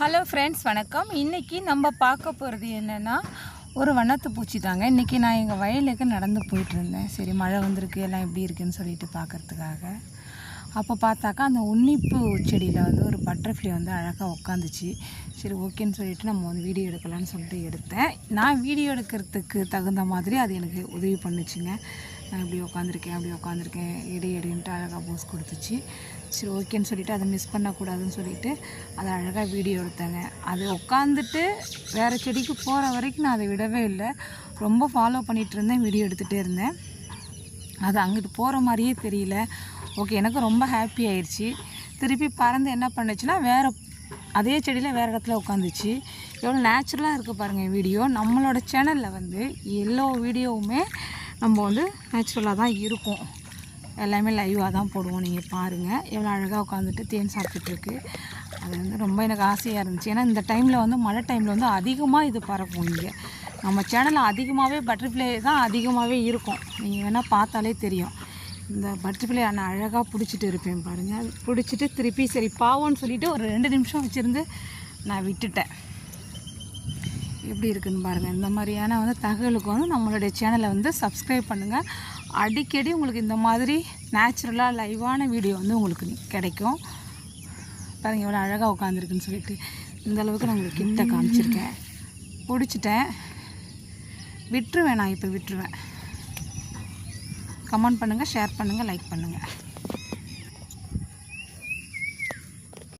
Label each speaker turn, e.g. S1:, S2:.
S1: Hello friends வணக்கம். இன்றைக்கி நம்ம பார்க்க போகிறது என்னென்னா ஒரு வண்ணத்து பூச்சி தாங்க. இன்றைக்கி நான் எங்கள் வயலுக்கு நடந்து போயிட்டு இருந்தேன். சரி மழை வந்திருக்கு எல்லாம் எப்படி இருக்குன்னு சொல்லிட்டு பார்க்கறதுக்காக. அப்போ பார்த்தாக்கா அந்த உன்னிப்பு செடியில் வந்து ஒரு பட்டர்ஃப்ளை வந்து அழகாக உட்காந்துச்சு சரி ஓகேன்னு சொல்லிட்டு நம்ம வந்து வீடியோ எடுக்கலாம்னு சொல்லிட்டு எடுத்தேன். நான் வீடியோ எடுக்கிறதுக்கு தகுந்த மாதிரி அது எனக்கு உதவி பண்ணுச்சுங்க. நான் இப்படி உட்காந்துருக்கேன் அப்படி உட்காந்துருக்கேன் எடு எடுன்ட்டு அழகாக போஸ் கொடுத்துச்சு. சரி ஓகேன்னு சொல்லிவிட்டு அதை மிஸ் பண்ணக்கூடாதுன்னு சொல்லிட்டு அதை அழகாக வீடியோ எடுத்தேங்க. அது உட்காந்துட்டு வேறு செடிக்கு போகிற வரைக்கும் நான் அதை விடவே இல்லை. ரொம்ப ஃபாலோ பண்ணிகிட்டு இருந்தேன் வீடியோ எடுத்துகிட்டே இருந்தேன். அது அங்கிட்டு போகிற மாதிரியே தெரியல. ஓகே எனக்கு ரொம்ப ஹாப்பி ஆயிடுச்சு திருப்பி பறந்து என்ன பண்ணுச்சுன்னா வேறு அதே செடியில் வேறு இடத்துல உட்காந்துச்சு எவ்வளோ நேச்சுரலாக இருக்குது பாருங்கள் வீடியோ நம்மளோட சேனலில் வந்து எல்லா வீடியோவுமே நம்ம வந்து நேச்சுரலாக தான் இருக்கும். எல்லாமே லைவாக தான் போடுவோம். நீங்கள் பாருங்கள் எவ்வளோ அழகாக உட்காந்துட்டு தேன் சாப்பிட்டுருக்கு அது வந்து ரொம்ப எனக்கு ஆசையாக இருந்துச்சு. ஏன்னா இந்த டைமில் வந்து மழை டைமில் வந்து அதிகமாக இது பறக்கும் இங்கே. நம்ம சேனலில் அதிகமாகவே பட்டர்ஃப்ளை தான் அதிகமாகவே இருக்கும். நீங்கள் வேணால் பார்த்தாலே தெரியும். இந்த பட்டர்ஃப்ளை நான் அழகாக பிடிச்சிட்டு இருப்பேன் பாருங்கள் பிடிச்சிட்டு திருப்பி சரி பாவோன்னு சொல்லிவிட்டு ஒரு ரெண்டு நிமிஷம் வச்சுருந்து நான் விட்டுட்டேன். எப்படி இருக்குன்னு பாருங்கள் இந்த மாதிரியான வந்து தகவலுக்கு வந்து நம்மளுடைய சேனலை வந்து சப்ஸ்கிரைப் பண்ணுங்கள் அடிக்கடி உங்களுக்கு இந்த மாதிரி நேச்சுரலாக லைவான வீடியோ வந்து உங்களுக்கு கிடைக்கும். பாருங்கள் எவ்வளோ அழகாக உட்காந்துருக்குன்னு சொல்லிட்டு. இந்த அளவுக்கு நான் உங்களுக்கு கிட்ட காமிச்சிருக்கேன். பிடிச்சிட்டேன். விட்டுருவேன் நான் இப்போ விட்டுருவேன். கமெண்ட் பண்ணுங்கள் ஷேர் பண்ணுங்கள் லைக் பண்ணுங்கள்